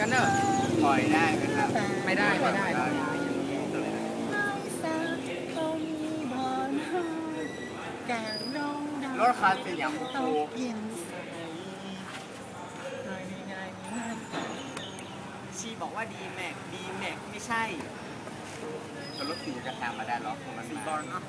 กันเนอะปล่อยได้ไหมครับไม่ได้ไม่ได้ไม่สักคงบอนหอการลงดาวรถคันเป็นอย่างตคูกเย็นใสโดยง่ายๆมันชีบอกว่าดีแม็กดีแม็กไม่ใช่รถสีกระทางมาได้หรอมันสีมาบอลอะ